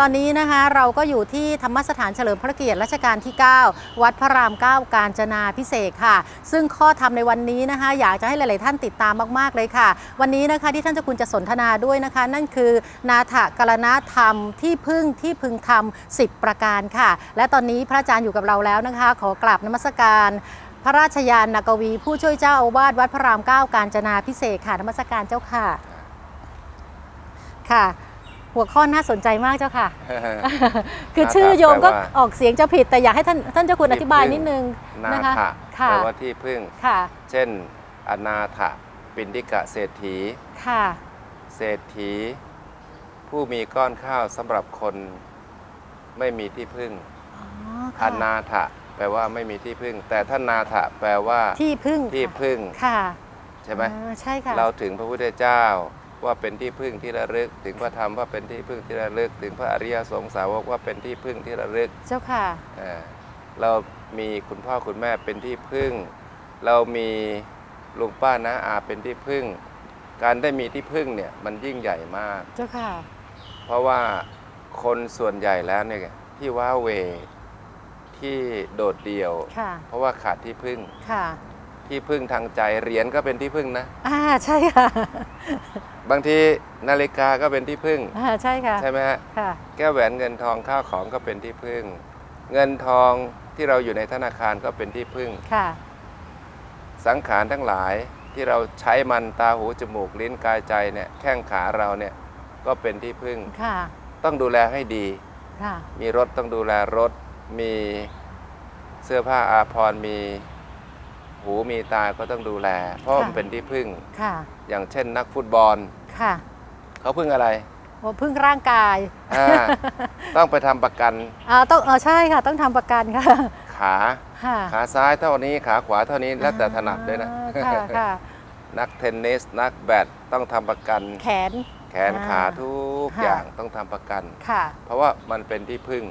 ตอนนี้นะคะเราก็อยู่ที่ธรรมสถานเฉลิมพระเกียรติรัชกาลที่ 9 วัดพระราม 9 กาญจนาพิเศษค่ะ ซึ่งข้อธรรมในวันนี้นะคะ อยากจะให้หลาย ๆ ท่านติดตามมาก ๆ เลยค่ะ วันนี้นะคะที่ท่านเจ้าคุณจะสนทนาด้วยนะคะ นั่นคือ นาถกรณธรรมที่พึ่งที่พึงธรรม 10 ประการค่ะ และตอนนี้พระอาจารย์อยู่กับเราแล้วนะคะ ขอกราบนมัสการพระราชยานนากวี ผู้ช่วยเจ้าอาวาสวัดพระราม9กาญจนาพิเศษค่ะนมัสการเจ้าค่ะค่ะ หัวข้อน่าสนใจมากเจ้าค่ะ คือนาถะชื่อโยมก็แปลว่าออกเสียงจะผิดแต่อยากให้ท่านท่านเจ้าคุณอธิบายนิดนึงนานะคะถะค่ะแปลว่าที่พึ่งค่ะเช่น อนาถะปินดิกะเศรษฐีค่ะเศรษฐี ผู้มีก้อนข้าวสำหรับคนไม่มีที่พึ่งอ๋ออค่ะนาถะแปลว่าไม่มีที่พึ่ง แต่ถ้านาถะแปลว่าที่พึ่งที่ค่ะพึ่งค่ะ ใช่ไหมอ่าใช่ค่ะเราถึงพระพุทธเจ้า ว่าเป็นที่พึ่งที่ระลึก ถึงพระธรรมว่าเป็นที่พึ่งที่ระลึก ถึงพระอริยสงสาวกว่าเป็นที่พึ่งที่ระลึกเจ้าค่ะเอ่อเรามีคุณพ่อคุณแม่เป็นที่พึ่ง เรามีลุงป้านะอาเป็นที่พึ่ง การได้มีที่พึ่งเนี่ยมันยิ่งใหญ่มาก เจ้าค่ะ เพราะว่าคนส่วนใหญ่แล้วเนี่ยที่ว้าเหวที่โดดเดี่ยว ค่ะ เพราะว่าขาดที่พึ่งค่ะ ที่พึ่งทางใจเหรียญก็เป็นที่พึ่งนะ อ่าใช่ค่ะบางทีนาฬิกาก็เป็นที่พึ่ง อ่าใช่ค่ะใช่ไหมฮะค่ะ แก้วแหวนเงินทองข้าวของก็เป็นที่พึ่ง เงินทองที่เราอยู่ในธนาคารก็เป็นที่พึ่ง ค่ะ สังขารทั้งหลายที่เราใช้มันตาหูจมูกลิ้นกายใจเนี่ยแข้งขาเราเนี่ยก็เป็นที่พึ่ง ค่ะ ต้องดูแลให้ดี ค่ะ มีรถต้องดูแลรถ มีเสื้อผ้าอาภรณ์มี หูมีตาก็ต้องดูแล เพราะค่ะมันเป็นที่พึ่ง ค่ะ อย่างเช่นนักฟุตบอล ค่ะเขาพึ่งอะไรโอ้พึ่งร่างกาย อ่าต้องไปทำประกันอ่าต้องเออใช่ค่ะ ต้องทำประกันค่ะ ขาค่ะขาซ้ายเท่านี้ขาขวาเท่านี้แล้วแต่ถนัดด้วยนะ อ่าค่ะค่ะ นักเทนนิสนักแบดต้องทำประกัน แขน แขนขาอ่าทุกค่ะ อย่างต้องทำประกัน ค่ะเพราะว่ามันเป็นที่พึ่ง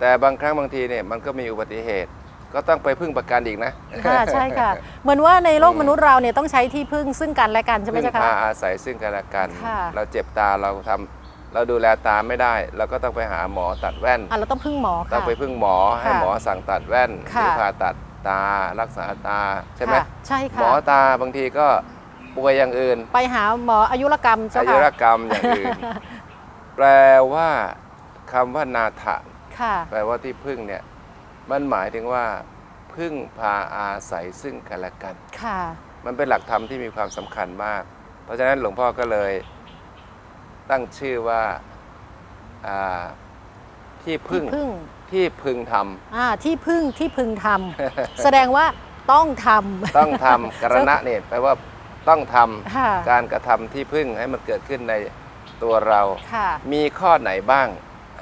แต่บางครั้งบางทีเนี่ยมันก็มีอุบัติเหตุ ก็ต้องไปพึ่งประกันอีกนะค่ะใช่ค่ะ เหมือนว่าในโลกมนุษย์เราเนี่ยต้องใช้ที่พึ่งซึ่งกันและกันใช่ไหมพึ่งเจ้าพาคะอาศัยซึ่งกันและกันค่ะเราเจ็บตาเราทำเราดูแลตาไม่ได้เราก็ต้องไปหาหมอตัดแว่นอะเราต้องพึ่งหมอต้อค่ะงไปพึ่งหมอให้ค่ะหมอสั่งตัดแว่นหค่ะรือผ่าตัดตารักษาตาใช่ไหมค่ะใช่หมค่ะอตาบางทีก็ป่วยอย่างอื่น ไปหาหมออายุรกรรมเจ้าอายุค่ะรกรรมอย่างอื่น แปลว่าคำว่านาถะค่ะแปลว่าที่พึ่งเนี่ย มันหมายถึงว่า พึ่งพาอาศัยซึ่งกันและกัน ค่ะ มันเป็นหลักธรรมที่มีความสำคัญมาก เพราะฉะนั้นหลวงพ่อก็เลยตั้งชื่อว่าอ่าที่พึ่งที่พึ่งที่พึงทอ่าที่พึ่งที่พึงทำ แสดงว่าต้องทำำต้องทำกรณะเนี่ยแปลว่าต้องทค่ะำการกระทำที่พึ่งให้มันเกิดขึ้นในตัวเรา ค่ะ มีข้อไหนบ้าง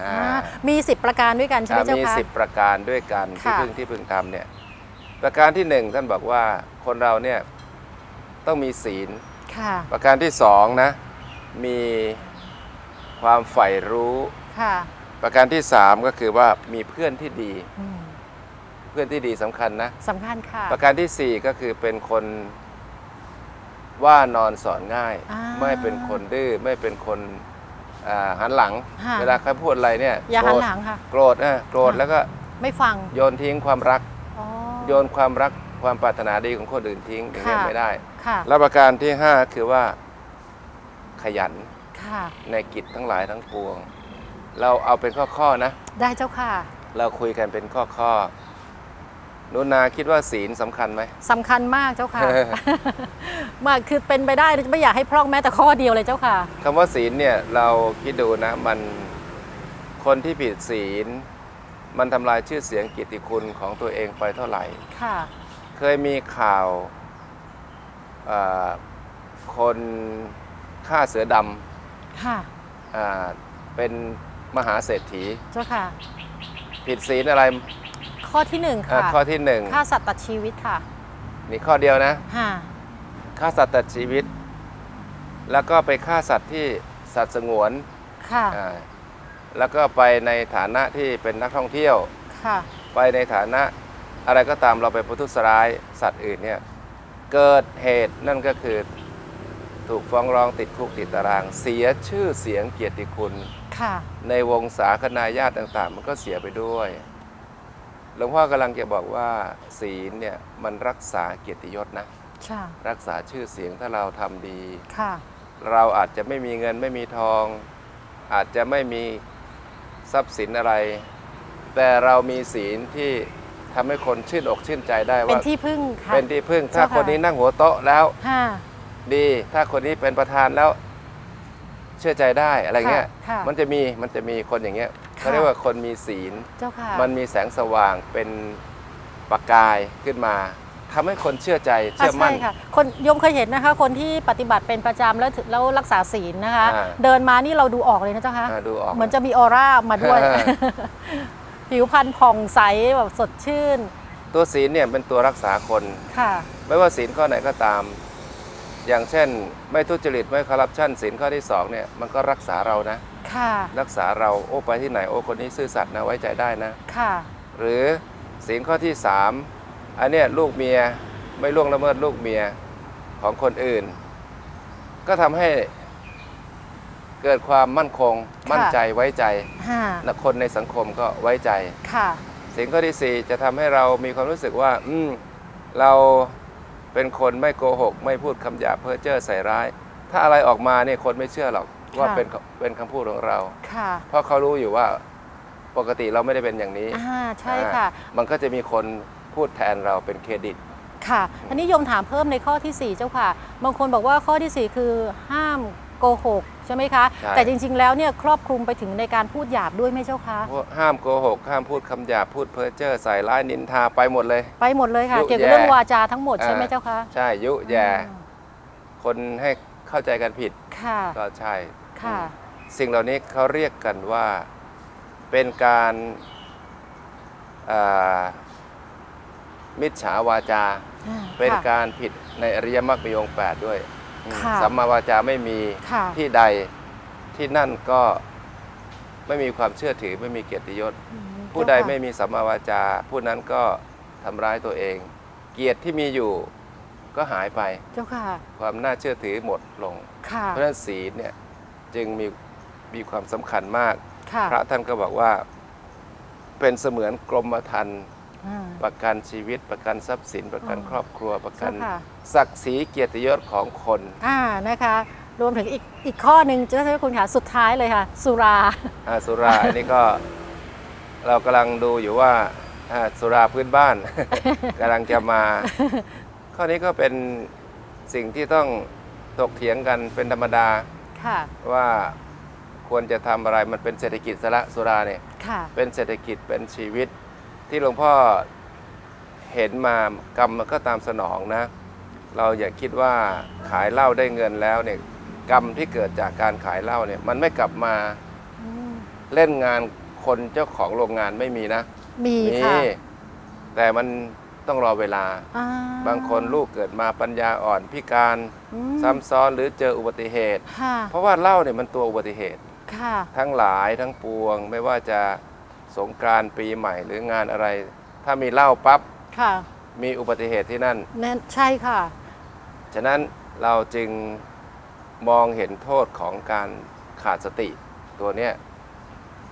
อ่าอ่ามีสิบประการด้วยกันใช่ไหมอ่าเจ้ามีคะสิบประการด้วยกันที่ค่ะ พึ่งที่พึงทำเนี่ยประการที่หนึ่งท่านบอกว่าคนเราเนี่ยต้องมีศีล ค่ะ ประการที่สองนะมีความใฝ่รู้ ค่ะประการที่สามก็คือว่ามีเพื่อนที่ดี อืมเพื่อนที่ดีสำคัญนะ สำคัญค่ะ ประการที่สี่ก็คือเป็นคนว่านอนสอนง่าย อ่า ไม่เป็นคนดื้อไม่เป็นคน อ่าหันหลัง ค่ะ เวลาใครพูดอะไรเนี่ยอย่าหันโกรธหลังค่ะ โกรธนะโกรธค่ะ แล้วก็ไม่ฟังโยนทิ้งความรัก อ๋อ โยนความรักความปรารถนาดีของคนอื่นทิ้งอย่างนี้ค่ะ ไม่ได้ ค่ะ แล้วประการที่ห้าคือว่าขยันค่ะ ในกิจทั้งหลายทั้งปวง เราเอาเป็นข้อๆนะ ได้เจ้าค่ะ เราคุยกันเป็นข้อๆ นุนาคิดว่าศีลสำคัญไหม สำคัญมากเจ้าค่ะ มากคือเป็นไปได้ไม่อยากให้พร่องแม้แต่ข้อเดียวเลยเจ้าค่ะ คำว่าศีลเนี่ยเราคิดดูนะมันคนที่ผิดศีล มันทำลายชื่อเสียงเกียรติคุณของตัวเองไปเท่าไหร่ ค่ะ เคยมีข่าวเอ่อคนฆ่าเสือดค่ะำอ่าเป็นมหาเศรษฐี เจ้าค่ะ ผิดศีลอะไร ข้อที่หนึ่งอะค่ะข้อที่หนึ่งฆ่าสัตว์ตัดชีวิตค่ะนี่ข้อเดียวนะค่ะฆ่าสัตว์ตัดชีวิต แล้วก็ไปฆ่าสัตว์ที่สัตว์สงวนค่ะอ่าแล้วก็ไปในฐานะที่เป็นนักท่องเที่ยว ค่ะไปในฐานะอะไรก็ตามเราไปประทุษร้ายสัตว์อื่นเนี่ยเกิดเหตุนั่นก็คือถูกฟ้องร้องติดคุกติดตาราง เสียชื่อเสียงเกียรติคุณ ค่ะในวงศาคณาญาติต่างๆ มันก็เสียไปด้วย หลวงพ่อกำลังจะบอกว่าศีลเนี่ยมันรักษาเกียรติยศนะ ค่ะ รักษาชื่อเสียงถ้าเราทำดี ค่ะ เราอาจจะไม่มีเงินไม่มีทอง อาจจะไม่มีทรัพย์สินอะไร แต่เรามีศีลที่ทำให้คนชื่นอกชื่นใจได้เป็นว่าที่พึ่งค่ะ เป็นที่พึ่งถ้าเจ้าค่ะ คนนี้นั่งหัวโต๊ะแล้ว ค่ะดี ถ้าคนนี้เป็นประธานแล้วเชื่อใจได้อะไรเงี้ย ค่ะมันจะมีมันจะมีคนอย่างเงี้ยค่ะ เขาเรียกว่าคนมีศีล เจ้าค่ะ มันมีแสงสว่างเป็นประกายขึ้นมาทำให้คนเชื่อใจอะเชื่อมั่นใช่ค่ะคนโยมเคยเห็นนะคะ คนที่ปฏิบัติเป็นประจำแล้วถึแล้วรักษาศีลนะคะอ่าเดินมานี่เราดูออกเลยนะเจ้าคะอ่าดูออกเหมือนจะมีออร่ามาด้วยอ่าผิวพรรณผ่องใสแบบสดชื่น ตัวศีลเนี่ยเป็นตัวรักษาคนค่ะ ไม่ว่าศีลข้อไหนก็ตาม อย่างเช่น ไม่ทุจริตไม่คอร์รัปชันศีลข้อที่สองเนี่ยมันก็รักษาเรานะ ค่ะ รักษาเราโอ้ไปที่ไหนโอ้คนนี้ซื่อสัตย์นะไว้ใจได้นะ ค่ะ หรือศีลข้อที่สามอันเนี้ยลูกเมียไม่ล่วงละเมิดลูกเมียของคนอื่น ก็ทำให้เกิดความมั่นคงมั่นใจไว้ใจค่ะและคนในสังคมก็ไว้ใจ ค่ะศีลข้อที่สี่จะทำให้เรามีความรู้สึกว่า อืมเรา เป็นคนไม่โกหก ไม่พูดคำหยาบเพ้อเจ้อใส่ร้าย ถ้าอะไรออกมาเนี่ยคนไม่เชื่อหรอกว่าค่ะเป็นเป็นคำพูดของเรา ค่ะ เพราะเขารู้อยู่ว่าปกติเราไม่ได้เป็นอย่างนี้อ่าใช่ค่ะอ่ามันก็จะมีคนพูดแทนเราเป็นเครดิต ค่ะอันนี้โยมถามเพิ่มในข้อที่ 4 เจ้าค่ะ บางคนบอกว่าข้อที่ 4 คือห้าม โกหกใช่ไหมคะ ใช่ แต่จริง ๆ แล้วเนี่ยครอบคลุมไปถึงในการพูดหยาบด้วยไหมเจ้าคะพวกห้ามโกหกห้ามพูดคำหยาบพูดเพ้อเจ้อใส่ร้ายนินทาไปหมดเลย ไปหมดเลยค่ะ ยุเกี่ยวกับแย่เรื่องวาจาทั้งหมดใช่ไหมอ่าเจ้าคะใช่ยุแย่อ่าคนให้เข้าใจกันผิดค่ะก็ใช่ ค่ะ สิ่งเหล่านี้เขาเรียกกันว่าเป็นการอ่ามิจฉาวาจาอ่าเป็นค่ะการผิดในอริยมรรคมีองค์แปดด้วยอืม ค่ะสัมมาวาจาไม่มีค่ะที่ใดที่นั่นก็ไม่มีความเชื่อถือไม่มีเกียรติยศ อืมผู้ใดเจ้าค่ะไม่มีสัมมาวาจา ผู้นั้นก็ทำร้ายตัวเอง เกียรติที่มีอยู่ก็หายไปเจ้าค่ะความน่าเชื่อถือหมดลง ค่ะเพราะฉะนั้นศีลเนี่ยจึงมีมีความสำคัญมาก ค่ะพระท่านก็บอกว่า เป็นเสมือนกรมธรรม์ อ่า ประกันชีวิต ประกันทรัพย์สิน ประกันอ๋อ ครอบครัว ประกันเจ้าค่ะ ศักดิ์ศรีเกียรติยศของคน อ่านะคะ รวมถึงอีกอีกข้อหนึ่งเจ้าค่ะคุณค่ะสุดท้ายเลยค่ะ สุรา อ่าสุราอันนี้ก็เรากำลังดูอยู่ว่าอ่าสุราพื้นบ้าน กำลังจะมา ข้อนี้ก็เป็นสิ่งที่ต้องถกเถียงกันเป็นธรรมดาค่ะ ว่าควรจะทำอะไรมันเป็นเศรษฐกิจสละสุราเนี่ยค่ะ เป็นเศรษฐกิจเป็นชีวิต ที่หลวงพ่อเห็นมากรรมมันก็ตามสนองนะ เราอย่าคิดว่าขายเหล้าได้เงินแล้วเนี่ยกรรมที่เกิดจากการขายเหล้าเนี่ย มันไม่กลับมาอืมเล่นงานคนเจ้าของโรงงานไม่มีนะมีค่ะแต่มันต้องรอเวลาอ่บางคนลูกเกิดมาปัญญาอ่อนพิการอืซ้ำซ้อนหรือเจออุบัติเหตุค่ะเพราะว่าเหล้าเนี่ยมันตัวอุบัติเหตุค่ะทั้งหลายทั้งปวงไม่ว่าจะ สงกรานต์ปีใหม่หรืองานอะไร ถ้ามีเหล้าปั๊บค่ะมีอุบัติเหตุที่นั่น แน่นใช่ค่ะ ฉะนั้นเราจึงมองเห็นโทษของการขาดสติตัวเนี้ย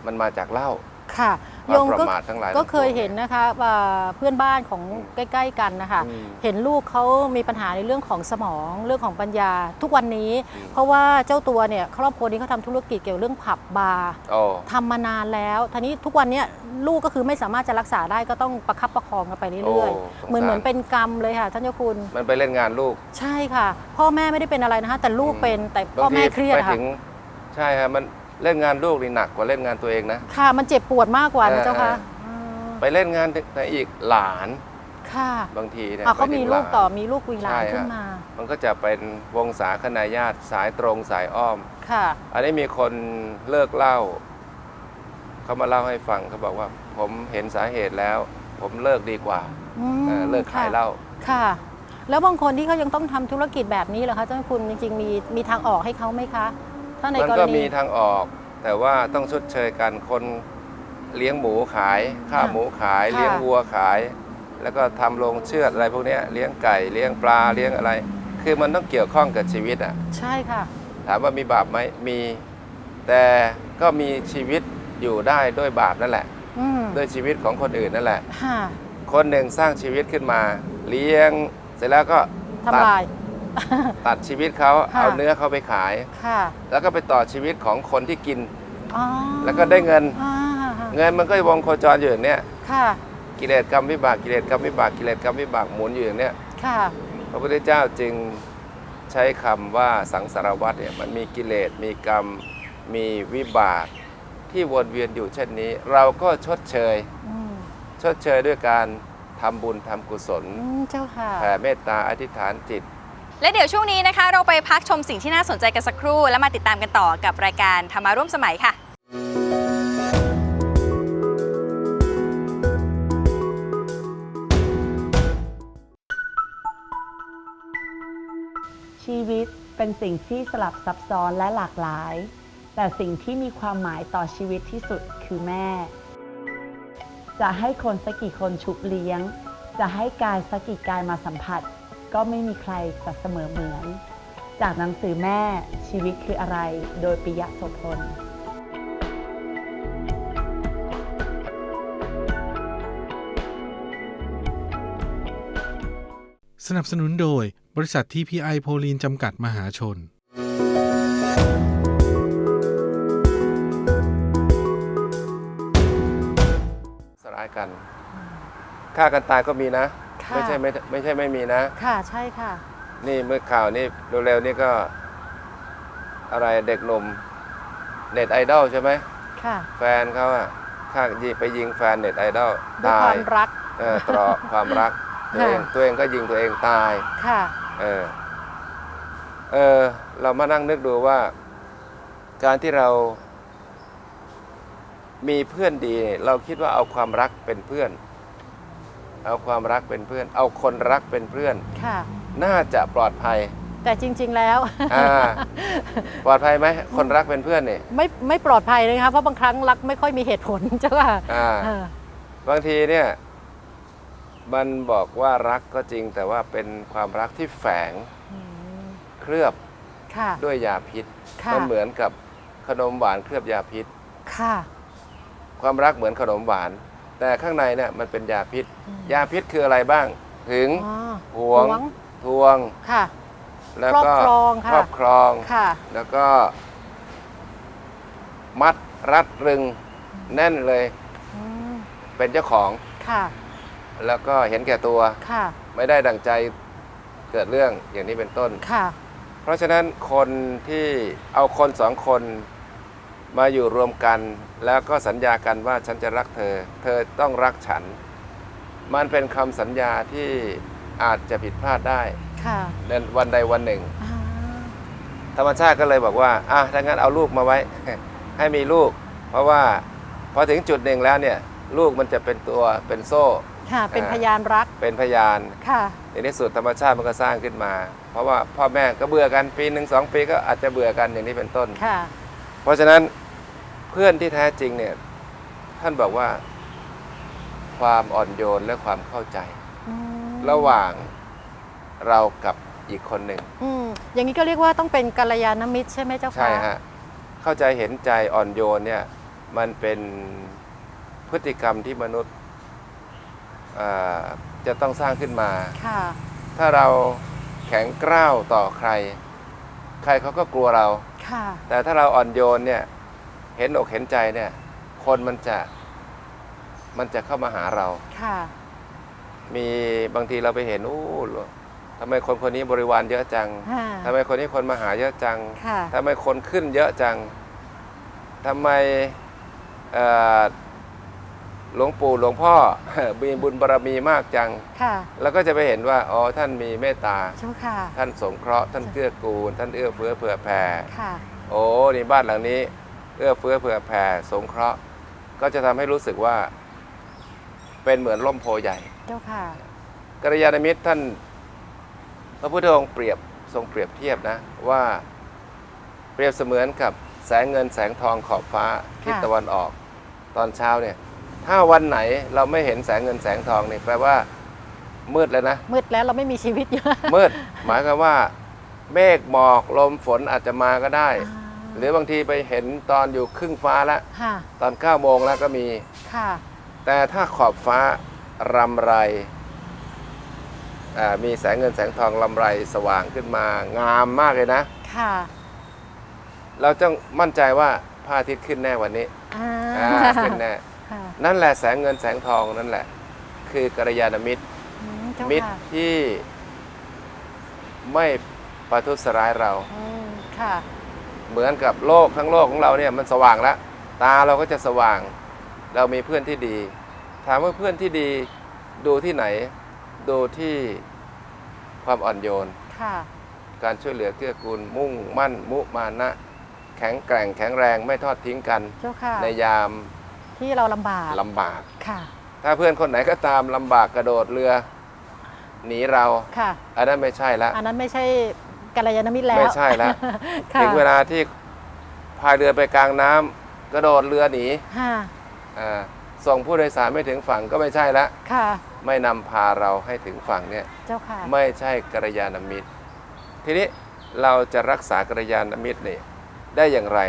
มันมาจากเหล้า ค่ะคโยวามมประก็มาททั้งหลายก็ทั้งปวงเคยเห็นนะคะว่าเพื่อนบ้านของใกล้ ๆ กันนะคะ อืมเห็นลูกเขามีปัญหาในเรื่องของสมองเรื่องของปัญญาทุกวันนี้ อืม เพราะว่าเจ้าตัวเนี่ยครอบครัวนี้เขาทำธุรกิจเกี่ยวเรื่องผับบาร์โอ้ทำมานานแล้วทีนี้ทุกวันเนี้ยลูกก็คือไม่สามารถจะรักษาได้ก็ต้องประคับประคองกันไปโอ้เรื่อยสงๆเหมือนสารเหมือนเป็นกรรมเลยค่ะ ท่านเจ้าคุณ มันไปเล่นงานลูก ใช่ค่ะ พ่อแม่ไม่ได้เป็นอะไรนะคะแต่ลูกอืมเป็นแต่พ่อแม่เครียดไปอะค่ะ ถึง ใช่ครับมัน เล่นงานลูกนี่หนักกว่าเล่นงานตัวเองนะ ค่ะ มันเจ็บปวดมากกว่านะเออเจ้าค่ะเออ่าไปเล่นงานแต่อีกหลานค่ะบางทีเนี่ยอะเขาไปถึมีงลูกหนต่อมีลูกวีหลานใช่ฮะ ขึ้นมา มันก็จะเป็นวงศาคณาญาติสายตรงสายอ้อม ค่ะ อันนี้มีคนเลิกเหล้าเขามาเล่าให้ฟังเขาบอกว่า ผมเห็นสาเหตุแล้ว ผมเลิกดีกว่าอืมเออเลิกขายค่ะเหล้า ค่ะ แล้วบางคนที่เขายังต้องทำธุรกิจแบบนี้เหรอคะเจ้าคุณจริงๆมีมีทางออกให้เขาไหมคะ ถ้าในมันกรก็ณี มีทางออก แต่ว่าต้องชดเชยกันคนเลี้ยงหมูขายข้าวหมูขายเลี้ยงวัวขาย แล้วก็ทำโรงเชือดอะไรพวกเนี้ยเลี้ยงไก่เลี้ยงปลาเลี้ยงอะไร คือมันต้องเกี่ยวข้องกับชีวิตอะ ใช่ค่ะ ถามว่ามีบาปไหมมี แต่ก็มีชีวิตอยู่ได้ด้วยบาปนั่นแหละ อืมด้วยชีวิตของคนอื่นนั่นแหละ ค่ะคนหนึ่งสร้างชีวิตขึ้นมา เลี้ยงเสร็จแล้วก็ตัดทำลาย ตัดชีวิตเขาค่ะ เอาเนื้อเขาไปขาย ค่ะแล้วก็ไปต่อชีวิตของคนที่กิน อ๋อแล้วก็ได้เงิน อ่าเงินมันก็วงโคจรอยู่อย่างเนี้ยค่ะกิเลสกรรมวิบากกิเลสกรรมวิบากกิเลสกรรมวิบากหมุนอยู่อย่างเนี้ยค่ะพระพุทธเจ้าจึงใช้คำว่าสังสารวัฏเนี่ยมันมีกิเลสมีกรรมมีวิบากที่วนเวียนอยู่เช่นนี้ เราก็ชดเชย อืมชดเชยด้วยการทำบุญทำกุศล อืมเจ้าค่ะแผ่เมตตาอธิษฐานจิต และเดี๋ยวช่วงนี้นะคะ เราไปพักชมสิ่งที่น่าสนใจกันสักครู่ แล้วมาติดตามกันต่อกับรายการธรรมาร่วมสมัยค่ะชีวิตเป็นสิ่งที่สลับซับซ้อนและหลากหลาย แต่สิ่งที่มีความหมายต่อชีวิตที่สุดคือแม่ จะให้คนสักกี่คนชุบเลี้ยง จะให้กายสักกี่กายมาสัมผัส ก็ไม่มีใครจะเสมอเหมือน จากหนังสือแม่ชีวิตคืออะไร โดยปิยะโสพลสนับสนุนโดยบริษัททีพีไอโพลีนจำกัดมหาชน สลายกันฆ่ากันตายก็มีนะ ค่ะ ไม่ใช่ไม่ไม่ใช่ไม่มีนะ ค่ะใช่ค่ะ นี่เมื่อข่าวนี้เร็วๆนี่ก็ อะไรเด็กหนุ่มเน็ตไอดอลใช่ไหมค่ะแฟนเขาอะฆ่ายิงไปยิงแฟนเน็ตไอดอลด้วยตาควายมรัก เออตรอความรักตัวเองค่ะ ตัวเองก็ยิงตัวเองตาย ค่ะ เออ เออ เรามานั่งนึกดูว่า การที่เรา มีเพื่อนดี เราคิดว่าเอาความรักเป็นเพื่อน เอาความรักเป็นเพื่อน เอาคนรักเป็นเพื่อน ค่ะ น่าจะปลอดภัยแต่จริง ๆ แล้ว อ่าปลอดภัยไหมคนรักเป็นเพื่อนเนี่ยไม่ไม่ปลอดภัยเลยนะคะเพราะบางครั้งรักไม่ค่อยมีเหตุผลเจ้าค่ะอ่าเออบางทีเนี่ย มันบอกว่ารักก็จริง แต่ว่าเป็นความรักที่แฝงอืมเคลือบค่ะ ด้วยยาพิษค่ะ มันเหมือนกับขนมหวานเคลือบยาพิษ ค่ะ ความรักเหมือนขนมหวาน แต่ข้างในเนี่ยมันเป็นยาพิษอืมยาพิษคืออะไรบ้าง ถึงอ๋อหวงหวง ทวง ค่ะ แล้วก็ครอบครองค่ะ ครอบครอง ค่ะ แล้วก็ มัดรัดรึงแน่นเลย อืมเป็นเจ้าของ ค่ะ แล้วก็เห็นแก่ตัว ค่ะ ไม่ได้ดังใจเกิดเรื่องอย่างนี้เป็นต้น ค่ะ เพราะฉะนั้นคนที่เอาคนสองคน มาอยู่รวมกัน แล้วก็สัญญากันว่าฉันจะรักเธอ เธอต้องรักฉัน มันเป็นคำสัญญาที่อาจจะผิดพลาดได้ค่ะในวันใดวันหนึ่งอ่าธรรมชาติก็เลยบอกว่าอะถ้างั้นเอาลูกมาไว้ ให้มีลูก เพราะว่าพอถึงจุดหนึ่งแล้วเนี่ย ลูกมันจะเป็นตัวเป็นโซ่ค่ะเป็นอ่าพยานรักเป็นพยานค่ะในที่สุดธรรมชาติมันก็สร้างขึ้นมา เพราะว่าพ่อแม่ก็เบื่อกันปีหนึ่งสองปีก็อาจจะเบื่อกันอย่างนี้เป็นต้นค่ะ เพราะฉะนั้น เพื่อนที่แท้จริงเนี่ย ท่านบอกว่า ความอ่อนโยนและความเข้าใจ อืมระหว่างเรากับอีกคนหนึ่ง อืมอย่างนี้ก็เรียกว่าต้องเป็นกัลยาณมิตรใช่ไหมเจ้าค่ะใช่ฮะ เข้าใจเห็นใจอ่อนโยนเนี่ย มันเป็นพฤติกรรมที่มนุษย์อ่าจะต้องสร้างขึ้นมา ค่ะ ถ้าเราแข็งกร้าวต่อใคร ใครเขาก็กลัวเรา ค่ะ แต่ถ้าเราอ่อนโยนเนี่ย เห็นอกเห็นใจเนี่ย คนมันจะมันจะเข้ามาหาเรา ค่ะ มีบางทีเราไปเห็นอู้ทำไมคนคนนี้บริวารเยอะจังค่ะทำไมคนนี้คนมาหาเยอะจังค่ะ ทำไมคนขึ้นเยอะจังทำไมเอ่อหลวงปู่หลวงพ่อ มีบุญบารมีมากจัง ค่ะแล้วก็จะไปเห็นว่าอ๋อท่านมีเมตตา เจ้าค่ะ ท่านสงเคราะห์ท่านเกื้อกูล ท่านเอื้อเฟื้อเผื่อแผ่ ค่ะ โอ้นี่บ้านหลังนี้ เอื้อเฟื้อเผื่อแผ่สงเคราะห์ ก็จะทำให้รู้สึกว่าเป็นเหมือนร่มโพใหญ่ เจ้าค่ะ กัลยาณมิตรท่าน พระพุทธองค์เปรียบทรงเปรียบเทียบนะว่าเปรียบเสมือนกับแสงเงินแสงทองขอบฟ้าทิศตะวันออก ตอนเช้าเนี่ย ถ้าวันไหนเราไม่เห็นแสงเงินแสงทองเนี่ยแปลว่า มืดแล้วนะ มืดแล้วเราไม่มีชีวิตอยู่มืด หมายความว่า เมฆหมอกลมฝนอาจจะมาก็ได้ หรือบางทีไปเห็นตอนอยู่ครึ่งฟ้าแล้วค่ะตอน9โมงแล้วก็มี ค่ะ แต่ถ้าขอบฟ้ารำไรอ่ามีแสงเงินแสงทองลำไรสว่างขึ้นมางามมากเลยนะ ค่ะเราต้องมั่นใจว่าพระอาทิตย์ขึ้นแน่วันนี้อ่าอ่าขึ้นแน่ ค่ะนั่นแหละแสงเงินแสงทองนั่นแหละ คือกัลยาณมิตร อืมเจ้ามิตรค่ะที่ไม่ประทุษร้ายเรา อืมค่ะ เหมือนกับโลกทั้งโลกของเราเนี่ยมันสว่างแล้วตาเราก็จะสว่าง เรามีเพื่อนที่ดี ถามว่าเพื่อนที่ดีดูที่ไหน ดูที่ความอ่อนโยนค่ะการช่วยเหลือเกื้อกูลมุ่งมั่น มุมานะ แข็งแกร่งแข็งแรงไม่ทอดทิ้งกันเจ้าค่ะในยามที่เราลำบากลำบากค่ะถ้าเพื่อนคนไหนก็ตามลำบากกระโดดเรือหนีเราค่ะอันนั้นไม่ใช่ละอันนั้นไม่ใช่ กัลยาณมิตรแล้วไม่ใช่ละค่ะถึงเวลาที่พายเรือไปกลางน้ำกระโดดเรือหนีค่ะอ่าส่งผู้โดยสารไม่ถึงฝั่งก็ไม่ใช่ละค่ะ ไม่นำพาเราให้ถึงฝั่งเนี่ยเจ้าค่ะไม่ใช่กัลยาณมิตร ทีนี้เราจะรักษากัลยาณมิตรเนี่ยได้อย่างไร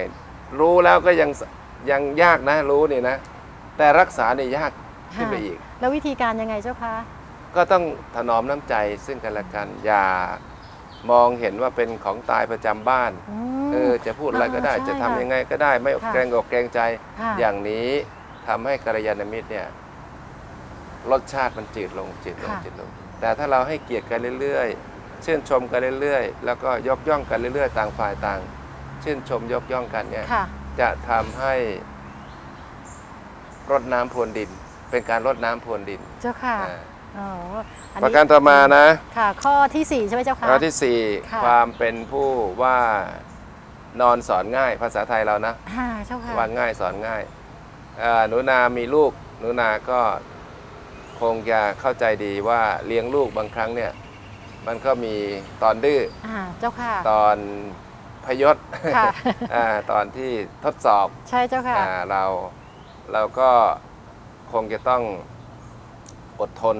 รู้แล้วก็ยังยังยากนะรู้นี่นะ แต่รักษาเนี่ยยากขึ้นไปอีก แล้ววิธีการยังไงเจ้าคะก็ต้องถนอมน้ำใจซึ่งกันและกันอย่า มองเห็นว่าเป็นของตายประจำบ้านอืมเออจะพูดอะไรก็ได้อ่าใช่จะทำค่ะยังไงก็ได้ไม่ค่ะเกรงอกเกรงใจค่ะอย่างนี้ทำให้กัลยาณมิตรเนี่ยรสชาติมันจืดลงจืดลงค่ะจืดลง แต่ถ้าเราให้เกียรติกันเรื่อยๆชื่นชมกันเรื่อยๆ แล้วก็ยกย่องกันเรื่อยๆ ต่างฝ่ายต่างชื่นชมยกย่องกันเนี่ยค่ะจะทำให้รดน้ำพรวนดิน เป็นการรดน้ำพรวนดิน เจ้าค่ะ อ่าอ๋ออันประนี้การต่อมานะค่ะ ข้อที่สี่ใช่ไหมเจ้าคะข้อที่สี่ ค่ะความเป็นผู้ว่านอนสอนง่ายภาษาไทยเรานะ ค่ะเจ้าค่ะ ว่าง่ายสอนง่ายอ่าหนูนามีลูก หนูนาก็คงจะเข้าใจดีว่าเลี้ยงลูกบางครั้งเนี่ย มันก็มีตอนดื้ออ่าเจ้าค่ะ ตอนพยศค่ะ อ่าตอนที่ทดสอบใช่เจ้าค่ะ อ่าเราเราก็คงจะต้องอดทน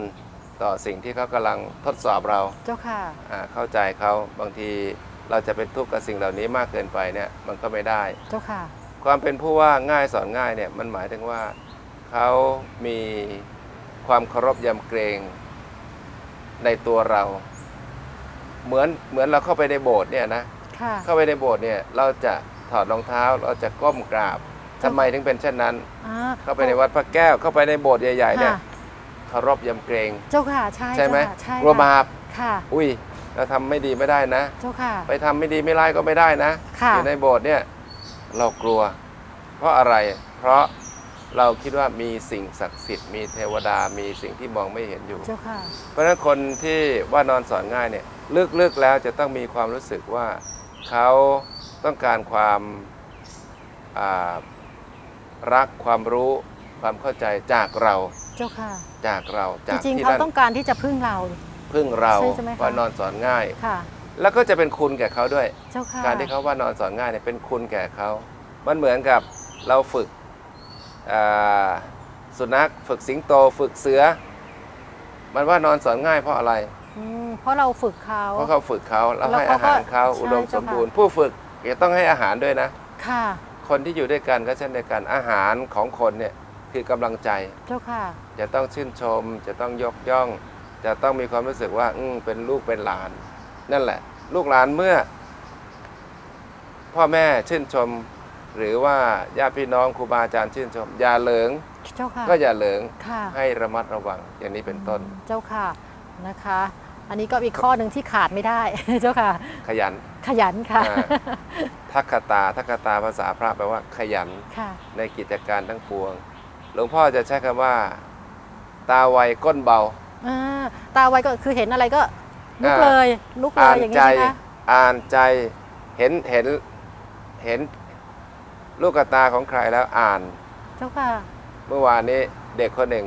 ต่อสิ่งที่เขากำลังทดสอบเราเจ้าค่ะ อ่าเข้าใจเขาบางทีเราจะเป็นทุกข์กับสิ่งเหล่านี้มากเกินไปเนี่ยมันก็ไม่ได้ เจ้าค่ะ ความเป็นผู้ว่าง่ายสอนง่ายเนี่ยมันหมายถึงว่าเขามีความเคารพยำเกรงในตัวเรา เหมือนเหมือนเราเข้าไปในโบสถ์เนี่ยนะค่ะ เข้าไปในโบสถ์เนี่ยเราจะถอดรองเท้าเราจะก้มกราบทำไมถึงเป็นเช่นนั้น อ่าเข้าไปในวัดพระแก้วเข้าไปในโบสถ์ใหญ่ๆเนี่ย ค่ะ เคารพยำเกรงเจ้าค่ะ ใช่ใช่ไหมเจ้าค่ะใช่กลัวบาปค่ะ อุ้ยเราทำไม่ดีไม่ได้นะ เจ้าค่ะ ไปทำไม่ดีไม่ร้ายก็ไม่ได้นะค่ะ อยู่ในโบสถ์เนี่ยเรากลัว เพราะอะไรเพราะเราคิดว่ามีสิ่งศักดิ์สิทธิ์มีเทวดามีสิ่งที่มองไม่เห็นอยู่ เจ้าค่ะ เพราะฉะนั้นคนที่ว่านอนสอนง่ายเนี่ยลึกๆแล้วจะต้องมีความรู้สึกว่าเขาต้องการความอ่ารักความรู้ความเข้าใจจากเรา เจ้าค่ะ จากเราจจากริงๆที่เขานั่นต้องการที่จะพึ่งเรา พึ่งเราใช่ใช่ไหมคะ ว่านอนสอนง่าย ค่ะ แล้วก็จะเป็นคุณแก่เขาด้วย เจ้าค่ะการที่เขาว่านอนสอนง่ายเนี่ยเป็นคุณแก่เขา มันเหมือนกับเราฝึกอ่าสุนัขฝึกสิงโตฝึกเสือ มันว่านอนสอนง่ายเพราะอะไร อืมเพราะเราฝึกเขา เพราะเขาฝึกเขาเราแล้วให้เขาอาหารเขาก็อุดมใช่สเจ้ามค่ะบูรณ์ ผู้ฝึกจะต้องให้อาหารด้วยนะ ค่ะ คนที่อยู่ด้วยกันก็เช่นเดียวกันอาหารของคนเนี่ยคือกำลังใจ เจ้าค่ะ จะต้องชื่นชม จะต้องยกย่อง จะต้องมีความรู้สึกว่า อืมเป็นลูกเป็นหลาน นั่นแหละ ลูกหลานเมื่อ พ่อแม่ชื่นชม หรือว่าญาติพี่น้องครูบาอาจารย์ชื่นชม อย่าเหลิงเจ้าค่ะก็อย่าเหลิงค่ะให้ระมัดระวังอย่างนี้เป็นต้น เจ้าค่ะนะคะ อันนี้ก็อีกข้อหนึ่งที่ขาดไม่ได้เจ้าค่ะ ขยันขยันค่ะอ่าทักขตาทักขตาภาษาพระแปลว่าขยันค่ะในกิจการทั้งปวง หลวงพ่อจะใช้คำว่า ตาไวก้นเบาอ่าตาไวก็คือเห็นอะไรก็ลุกอ่าเลยลุกเลอ่ายนอย่างใจนี้ใช่ไหมคะอ่านใจเห็นเห็นเห็นลูกกระตาของใครแล้วอ่าน เจ้าค่ะ เมื่อวานนี้เด็กคนหนึ่ง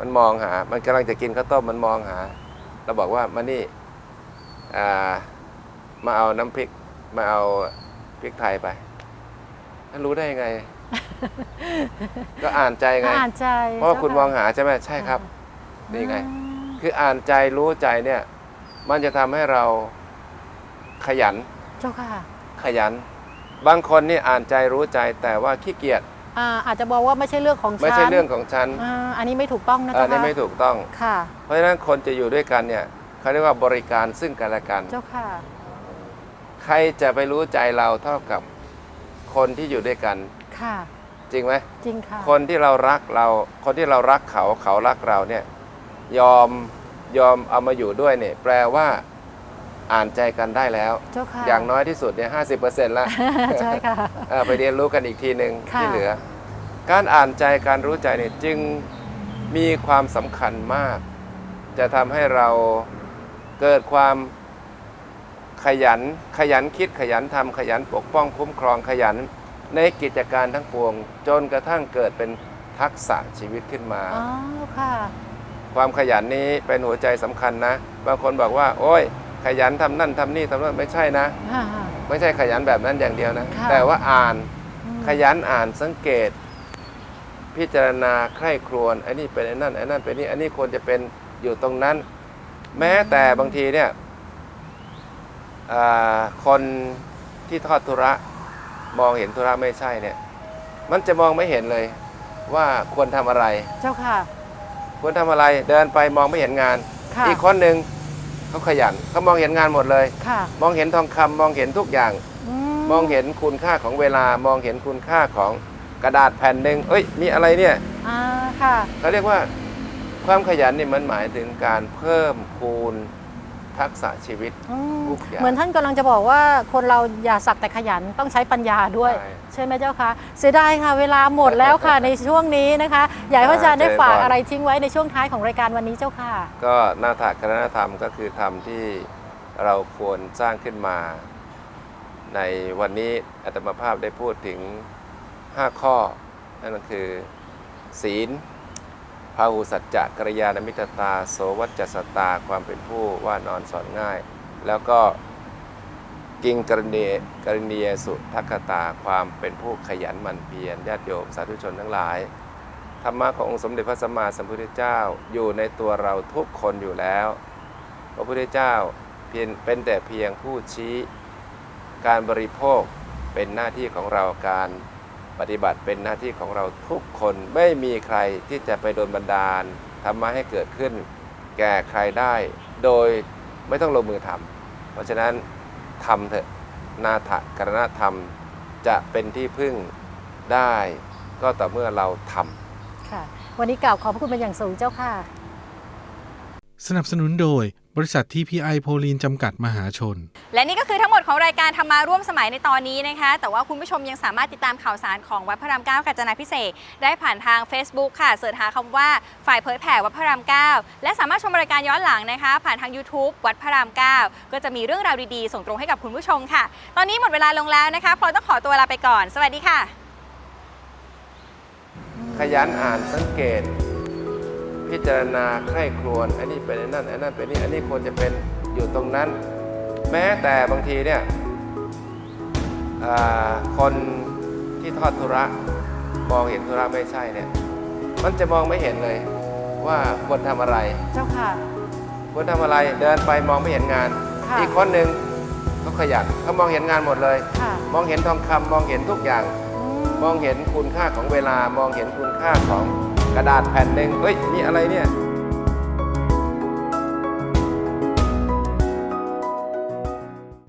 มันมองหา มันกำลังจะกินข้าวต้มมันมองหา เราบอกว่ามานี่อ่ามาเอาน้ำพริกมาเอาพริกไทยไปท่านรู้ได้ยังไง ก็อ่านใจไง อ่านใจเพราะว่าคุณมองเจ้าะหาใช่ไหมใช่ครับ นี่ไงอืมคืออ่านใจรู้ใจเนี่ย มันจะทำให้เราขยัน เจ้าค่ะขยัน บางคนนี่อ่านใจรู้ใจแต่ว่าขี้เกียจอ่าอาจจะบอกว่าไม่ใช่เรื่องของฉันไม่ใช่เรื่องของฉันอ่าอันนี้ไม่ถูกต้องนะอัเจ้านนี้ค่ะไม่ถูกต้อง ค่ะ เพราะฉะนั้นคนจะอยู่ด้วยกันเนี่ยเขาเรียกว่าบริการซึ่งกันและกัน เจ้าค่ะ ใครจะไปรู้ใจเราเท่ากับคนที่อยู่ด้วยกัน ค่ะ จริงไหมจริงค่ะ คนที่เรารักเราคนที่เรารักเขาเขารักเราเนี่ยยอมยอมเอามาอยู่ด้วยเนี่ยแปลว่าอ่านใจกันได้แล้ว เจ้าค่ะอย่างน้อยที่สุดเนี่ยห้าสิบเปอร์เซ็นต์ละใช่ค่ะเออไปเรียนรู้กันอีกทีหนึ่งค่ะ ที่เหลือ การอ่านใจการรู้ใจเนี่ยจึงมีความสำคัญมาก จะทำให้เราเกิดความขยันขยันคิดขยันทำขยันปกป้องคุ้มครองขยัน ในกิจการทั้งปวง จนกระทั่งเกิดเป็นทักษะชีวิตขึ้นมา อ๋อค่ะ ความขยันนี้เป็นหัวใจสำคัญนะ บางคนบอกว่า โอ้ย ขยันทำนั่นทำนี่ทำนั่นไม่ใช่นะอ่าไม่ใช่ขยันแบบนั้นอย่างเดียวนะ ค่ะ แต่ว่าอ่านอืมขยันอ่านสังเกต พิจารณาใคร่ครวญไอ้นี่เป็นไอ้นั่นไอ้นั่นเป็นนี่อันนี้ควรจะเป็นอยู่ตรงนั้น แม้แต่บางทีเนี่ยอ่าคนที่ทอดธุระ มองเห็นธุระไม่ใช่เนี่ย มันจะมองไม่เห็นเลยว่าควรทำอะไร เจ้าค่ะ ควรทำอะไรเดินไปมองไม่เห็นงาน ค่ะ อีกคนหนึ่งเขาขยันเขามองเห็นงานหมดเลย ค่ะมองเห็นทองคำมองเห็นทุกอย่าง มองเห็นคุณค่าของเวลามองเห็นคุณค่าของกระดาษแผ่นหนึ่งเอ้ยมีอะไรเนี่ยอ่าค่ะ เขาเรียกว่าความขยันนี่มันหมายถึงการเพิ่มคูณ ทักษะชีวิตอืมทุกอย่าง เหมือนท่านกำลังจะบอกว่าคนเราอย่าสักแต่ขยันต้องใช้ปัญญาด้วย ใช่ใช่ไหมเจ้าคะเสียดายค่ะ เวลาหมดแล้วค่ะ ในช่วงนี้นะคะ อยากให้พระอาจารย์ได้ฝากอะไรทิ้งไว้ในช่วงท้ายของรายการวันนี้เจ้าค่ะ ก็นาถกรณธรรมก็คือธรรมที่เราควรสร้างขึ้นมา ในวันนี้อาตมาภาพได้พูดถึง 5 ข้อ นั่นก็คือ ศีล พาหุสัจจะกริยานมิตตา โสวัจจสตา ความเป็นผู้ว่านอนสอนง่าย แล้วก็กิงกรณีกรณียสุทักตาความเป็นผู้ขยันหมั่นเพียรญาติโยมสาธุชนทั้งหลาย ธรรมะขององค์สมเด็จพระสัมมาสัมพุทธเจ้าอยู่ในตัวเราทุกคนอยู่แล้ว พระพุทธเจ้าเพียงเป็นแต่เพียงผู้ชี้ การบริโภคเป็นหน้าที่ของเราการ ปฏิบัติเป็นหน้าที่ของเราทุกคนไม่มีใครที่จะไปโดนบันดาลธรรมะให้เกิดขึ้น แก่ใครได้ โดยไม่ต้องลงมือทำเพราะฉะนั้นทำเถอะนาถกรณธรรมจะเป็นที่พึ่งได้ก็ต่อเมื่อเราทำค่ะ วันนี้กล่าวขอบพระคุณเป็นอย่างสูงเจ้าค่ะ สนับสนุนโดย บริษัททีพีไอโพลีนจำกัดมหาชน และนี่ก็คือทั้งหมดของรายการธรรมาร่วมสมัยในตอนนี้นะคะ แต่ว่าคุณผู้ชมยังสามารถติดตามข่าวสารของวัดพระรามเก้ากาญจนาพิเศษกได้ผ่านทาง Facebook ค่ะเสิร์ชหาคำว่าฝ่ายเผยแผ่วัดพระรามเก้าและสามารถชมรายการย้อนหลังนะคะ ผ่านทาง YouTube วัดพระรามเก้าก็จะมีเรื่องราวดีๆ ส่งตรงให้กับคุณผู้ชมค่ะ ตอนนี้หมดเวลาลงแล้วนะคะพลอยต้องขอตัวลาไปก่อน สวัสดีค่ะ ขยันอ่านสังเกต พิจารณาใคร่ครวญอันนี้เป็นไอ้นั่นไอ้นั่นเป็นนี่อันนี้ควรจะเป็นอยู่ตรงนั้น แม้แต่บางทีเนี่ยอ่าคนที่ทอดธุระมองเห็นธุระไม่ใช่เนี่ยมันจะมองไม่เห็นเลยว่าควรทำอะไร เจ้าค่ะควรทำอะไรเดินไปมองไม่เห็นงานค่ะอีกคนหนึ่งเขาขยันเขามองเห็นงานหมดเลยค่ะมองเห็นทองคำมองเห็นทุกอย่าง มองเห็นคุณค่าของเวลามองเห็นคุณค่าของ กระดาษแผ่นหนึ่งเฮ้ย นี่อะไรเนี่ย